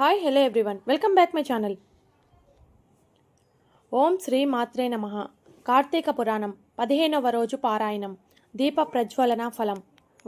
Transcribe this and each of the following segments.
Hi hello everyone welcome back my channel ఓం శ్రీ మాత్రే నమ. కార్తీక పురాణం పదిహేనవ రోజు పారాయణం. దీప ప్రజ్వలన ఫలం.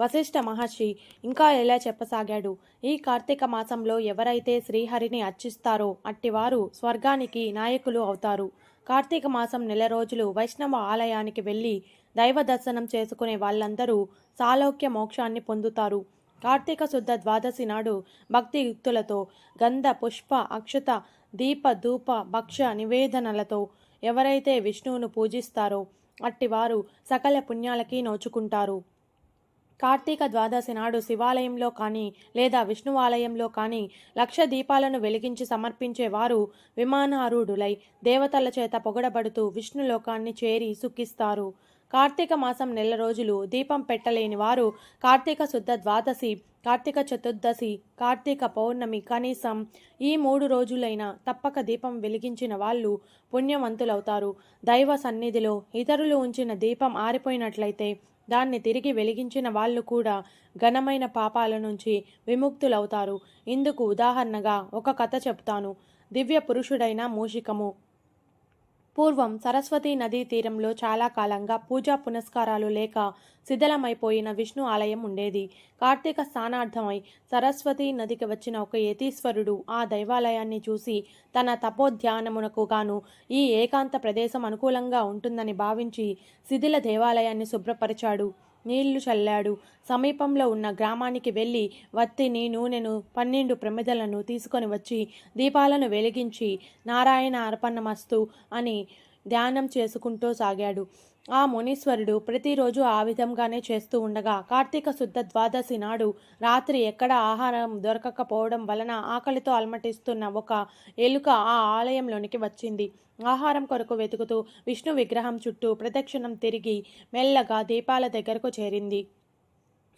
వశిష్ఠ మహర్షి ఇంకా ఎలా చెప్పసాగాడు? ఈ కార్తీక మాసంలో ఎవరైతే శ్రీహరిని అర్చిస్తారో అట్టివారు స్వర్గానికి నాయకులు అవుతారు. కార్తీక మాసం నెల రోజులు వైష్ణవ ఆలయానికి వెళ్ళి దైవ దర్శనం చేసుకునే వాళ్ళందరూ సాలోక్య మోక్షాన్ని పొందుతారు. కార్తీక శుద్ధ ద్వాదశి నాడు భక్తియుక్తులతో గంధ పుష్ప అక్షత దీప ధూప భక్ష నివేదనలతో ఎవరైతే విష్ణువును పూజిస్తారో అట్టివారు సకల పుణ్యాలకి నోచుకుంటారు. కార్తీక ద్వాదశి నాడు శివాలయంలో కానీ లేదా విష్ణువాలయంలో కానీ లక్ష దీపాలను వెలిగించి సమర్పించే వారు విమానారూఢులై దేవతల చేత పొగడబడుతూ విష్ణులోకాన్ని చేరి సుఖిస్తారు. కార్తీక మాసం నెల రోజులు దీపం పెట్టలేని వారు కార్తీక శుద్ధ ద్వాదశి కార్తీక చతుర్దశి కార్తీక పౌర్ణమి కనీసం ఈ మూడు రోజులైనా తప్పక దీపం వెలిగించిన వాళ్ళు పుణ్యవంతులవుతారు. దైవ సన్నిధిలో ఇతరులు ఉంచిన దీపం ఆరిపోయినట్లయితే దాన్ని తిరిగి వెలిగించిన వాళ్ళు కూడా ఘనమైన పాపాల నుంచి విముక్తులవుతారు. ఇందుకు ఉదాహరణగా ఒక కథ చెప్తాను. దివ్య పురుషుడైన మూషికము. పూర్వం సరస్వతీ నదీ తీరంలో చాలా కాలంగా పూజా పునస్కారాలు లేక శిథిలమైపోయిన విష్ణు ఆలయం ఉండేది. కార్తీక స్థానార్థమై సరస్వతీ నదికి వచ్చిన ఒక యతీశ్వరుడు ఆ దైవాలయాన్ని చూసి తన తపోధ్యానమునకు గాను ఈ ఏకాంత ప్రదేశం అనుకూలంగా ఉంటుందని భావించి శిథిల దేవాలయాన్ని శుభ్రపరిచాడు. నీళ్ళు చల్లాడు. సమీపంలో ఉన్న గ్రామానికి వెళ్ళి వత్తిని నూనెను పన్నెండు ప్రమిదలను తీసుకొని వచ్చి దీపాలను వెలిగించి నారాయణ అర్పణమస్తు అని ధ్యానం చేసుకుంటూ సాగాడు. ఆ మునీశ్వరుడు ప్రతిరోజు ఆ విధంగానే చేస్తూ ఉండగా కార్తీక శుద్ధ ద్వాదశి నాడు రాత్రి ఎక్కడ ఆహారం దొరకకపోవడం వలన ఆకలితో అలమటిస్తున్న ఒక ఎలుక ఆ ఆలయంలోనికి వచ్చింది. ఆహారం కొరకు వెతుకుతూ విష్ణు విగ్రహం చుట్టూ ప్రదక్షిణం తిరిగి మెల్లగా దీపాల దగ్గరకు చేరింది.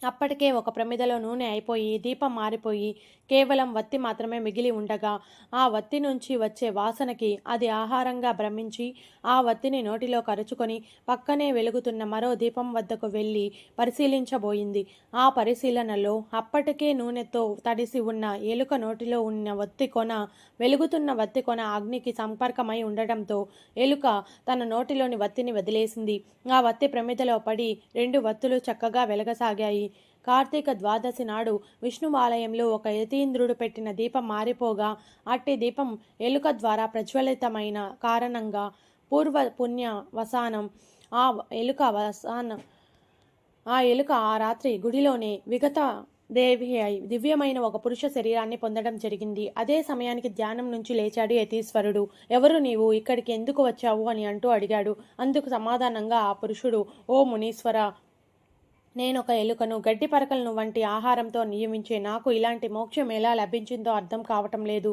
అప్పటికే ఒక ప్రమిదలో నూనె అయిపోయి దీపం మారిపోయి కేవలం వత్తి మాత్రమే మిగిలి ఉండగా ఆ వత్తి నుంచి వచ్చే వాసనకి అది ఆహారంగా భ్రమించి ఆ వత్తిని నోటిలో కరుచుకొని పక్కనే వెలుగుతున్న మరో దీపం వద్దకు వెళ్ళి పరిశీలించబోయింది. ఆ పరిశీలనలో అప్పటికే నూనెతో తడిసి ఉన్న ఎలుక నోటిలో ఉన్న వత్తి కొన వెలుగుతున్న వత్తి కొన అగ్నికి సంపర్కమై ఉండడంతో ఎలుక తన నోటిలోని వత్తిని వదిలేసింది. ఆ వత్తి ప్రమిదలో పడి రెండు వత్తులు చక్కగా వెలగసాగాయి. కార్తీక ద్వాదశి నాడు విష్ణువాలయంలో ఒక యతీంద్రుడు పెట్టిన దీపం మారిపోగా అట్టి దీపం ఎలుక ద్వారా ప్రజ్వలితమైన కారణంగా పూర్వ పుణ్య వసానం ఆ ఎలుక వసానం ఆ ఎలుక ఆ రాత్రి గుడిలోనే విగత దేవి అయి దివ్యమైన ఒక పురుష శరీరాన్ని పొందడం జరిగింది. అదే సమయానికి ధ్యానం నుంచి లేచాడు యతీశ్వరుడు. ఎవరు నీవు? ఇక్కడికి ఎందుకు వచ్చావు? అని అంటూ అడిగాడు. అందుకు సమాధానంగా ఆ పురుషుడు ఓ మునీశ్వర నేను ఒక ఎలుకను గడ్డి పరకలను వంటి ఆహారంతో నియమించే నాకు ఇలాంటి మోక్షం ఎలా లభించిందో అర్థం కావటం లేదు.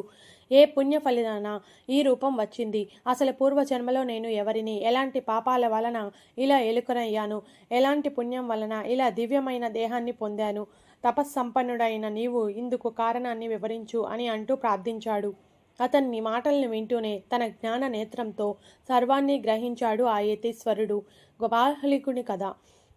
ఏ పుణ్య ఫలితాన ఈ రూపం వచ్చింది? అసలు పూర్వజన్మలో నేను ఎవరిని ఎలాంటి పాపాల వలన ఇలా ఎలుకనయ్యాను? ఎలాంటి పుణ్యం వలన ఇలా దివ్యమైన దేహాన్ని పొందాను? తపస్సంపన్నుడైన నీవు ఇందుకు కారణాన్ని వివరించు అని అంటూ ప్రార్థించాడు. అతన్ని మాటలను వింటూనే తన జ్ఞాన నేత్రంతో సర్వాన్ని గ్రహించాడు ఆ యతీశ్వరుడు. బాహ్లికుని కథ.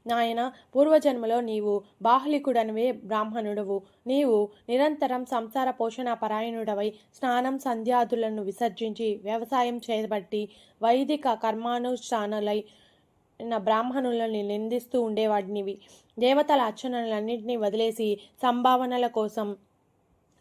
నాయన పూర్వజన్మలో నీవు బాహ్లికుడనివే బ్రాహ్మణుడవు. నీవు నిరంతరం సంసార పోషణ పరాయణుడవై స్నానం సంధ్యాదులను విసర్జించి వ్యవసాయం చేయబట్టి వైదిక కర్మానుష్ఠానులై బ్రాహ్మణులని నిందిస్తూ ఉండేవాడినివి. దేవతల అర్చనలన్నింటినీ వదిలేసి సంభావనల కోసం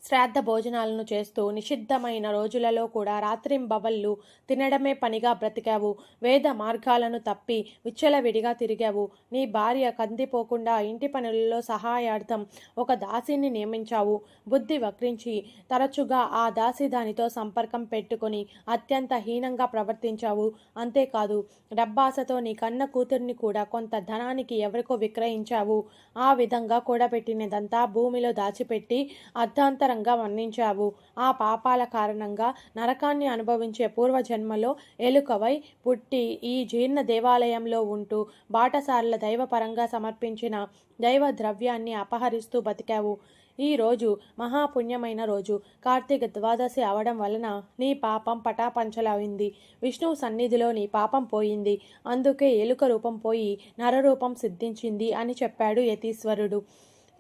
శ్రాద్ధ భోజనాలను చేస్తూ నిషిద్ధమైన రోజులలో కూడా రాత్రింబవళ్ళు తినడమే పనిగా బ్రతికావు. వేద మార్గాలను తప్పి విచ్చలవిడిగా తిరిగావు. నీ భార్య కందిపోకుండా ఇంటి పనులలో సహాయార్థం ఒక దాసిని నియమించావు. బుద్ధి వక్రించి తరచుగా ఆ దాసి దానితో సంపర్కం పెట్టుకొని అత్యంత హీనంగా ప్రవర్తించావు. అంతేకాదు డబ్బాసతో నీ కన్న కూతుర్ని కూడా కొంత ధనానికి ఎవరికో విక్రయించావు. ఆ విధంగా కూడబెట్టినదంతా భూమిలో దాచిపెట్టి అర్ధాంతర ఘోరంగా వర్ణించావు ఆ పాపాల కారణంగా నరకాన్ని అనుభవించే పూర్వజన్మలో ఎలుకవై పుట్టి ఈ జీర్ణ దేవాలయంలో ఉంటూ బాటసార్ల దైవపరంగా సమర్పించిన దైవ ద్రవ్యాన్ని అపహరిస్తూ బతికావు. ఈ రోజు మహాపుణ్యమైన రోజు. కార్తీక ద్వాదశి అవడం వలన నీ పాపం పటాపంచలైంది. విష్ణువు సన్నిధిలో నీ పాపం పోయింది. అందుకే ఎలుక రూపం పోయి నరరూపం సిద్ధించింది అని చెప్పాడు యతీశ్వరుడు.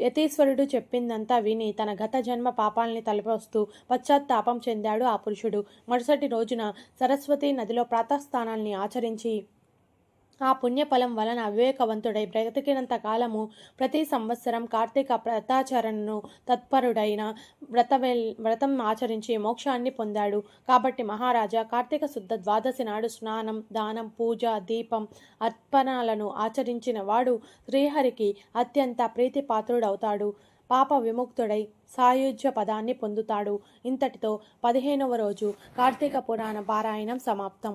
యతీశ్వరుడు చెప్పిందంతా విని తన గత జన్మ పాపాల్ని తలపోస్తూ పశ్చాత్తాపం చెందాడు ఆ పురుషుడు. మరుసటి రోజున సరస్వతి నదిలో ప్రాతస్థానాల్ని ఆచరించి ఆ పుణ్యఫలం వలన వివేకవంతుడై బ్రతికినంత కాలము ప్రతి సంవత్సరం కార్తీక వ్రతాచరణను తత్పరుడైన వ్రతవెల్ వ్రతం ఆచరించి మోక్షాన్ని పొందాడు. కాబట్టి మహారాజా కార్తీక శుద్ధ ద్వాదశి నాడు స్నానం దానం పూజ దీపం అర్పణలను ఆచరించిన వాడు శ్రీహరికి అత్యంత ప్రీతిపాత్రుడవుతాడు. పాప విముక్తుడై సాయుధ్య పదాన్ని పొందుతాడు. ఇంతటితో పదిహేనవ రోజు కార్తీక పురాణ పారాయణం సమాప్తం.